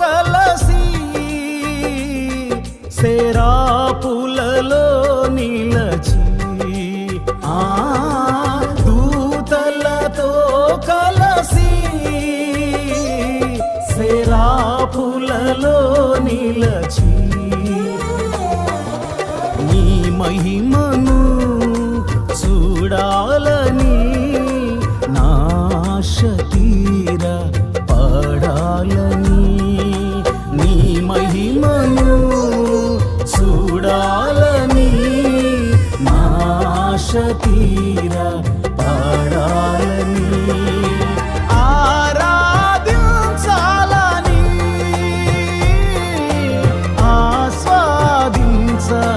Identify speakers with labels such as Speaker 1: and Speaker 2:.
Speaker 1: కలసి సేరా పులలో నీలచి ఆ దూతలతో కలసి సేరా పులలో నీలచి నీ మహిమను చూడాలని నా శతీర పడాలని చూడాలని నాశ తీర పాడాలని ఆరాధించాలని ఆస్వాదించాలని